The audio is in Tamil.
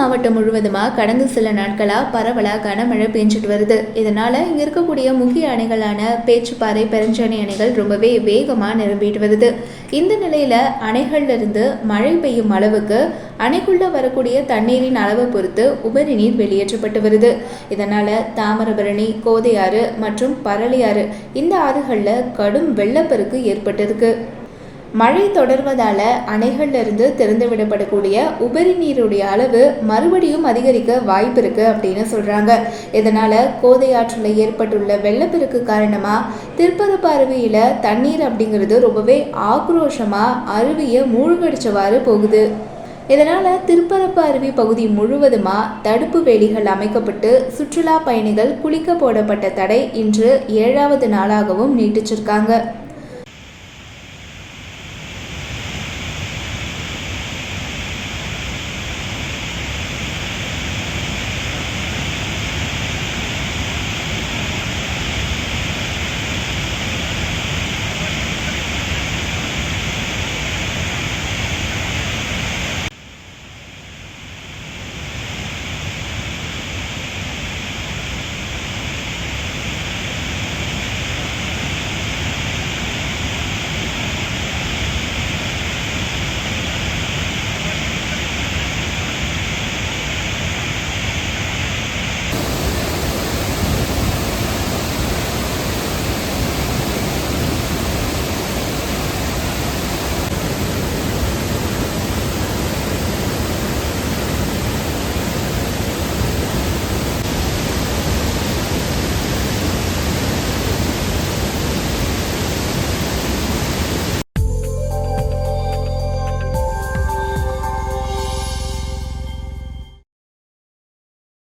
மாவட்டம் முழுவதுமாக கடந்த சில நாட்களாக பரவலாக கனமழை பெஞ்சிட்டு வருது. இதனால் இங்கே இருக்கக்கூடிய முக்கிய அணைகளான பேச்சுப்பாறை பெருஞ்சாணி அணைகள் ரொம்பவே வேகமாக நிரம்பிட்டு வருது. இந்த நிலையில் அணைகள்லிருந்து மழை பெய்யும் அளவுக்கு அணைக்குள்ளே வரக்கூடிய தண்ணீரின் அளவை பொறுத்து உபரி நீர் வெளியேற்றப்பட்டு வருது. இதனால் தாமிரபரணி கோதையாறு மற்றும் பரளியாறு இந்த ஆறுகளில் கடும் வெள்ளப்பெருக்கு ஏற்பட்டிருக்கு. மழை தொடர்வதால அணைகள்ல திறந்துவிடப்படக்கூடிய திறந்து விடப்படக்கூடிய உபரி நீருடைய அளவு மறுபடியும் அதிகரிக்க வாய்ப்பு இருக்கு அப்படின்னு சொல்றாங்க. இதனால கோதை ஆற்றில் ஏற்பட்டுள்ள வெள்ளப்பெருக்கு காரணமா திருப்பரப்பருவியில தண்ணீர் அப்படிங்கிறது ரொம்பவே ஆக்ரோஷமா அருவியை மூழ்கடிச்சவாறு போகுது. இதனால் திருப்பரப்பு அருவி பகுதி முழுவதுமாக தடுப்பு வேலிகள் அமைக்கப்பட்டு சுற்றுலா பயணிகள் குளிக்க போடப்பட்ட தடை இன்று ஏழாவது நாளாகவும் நீட்டிச்சிருக்காங்க.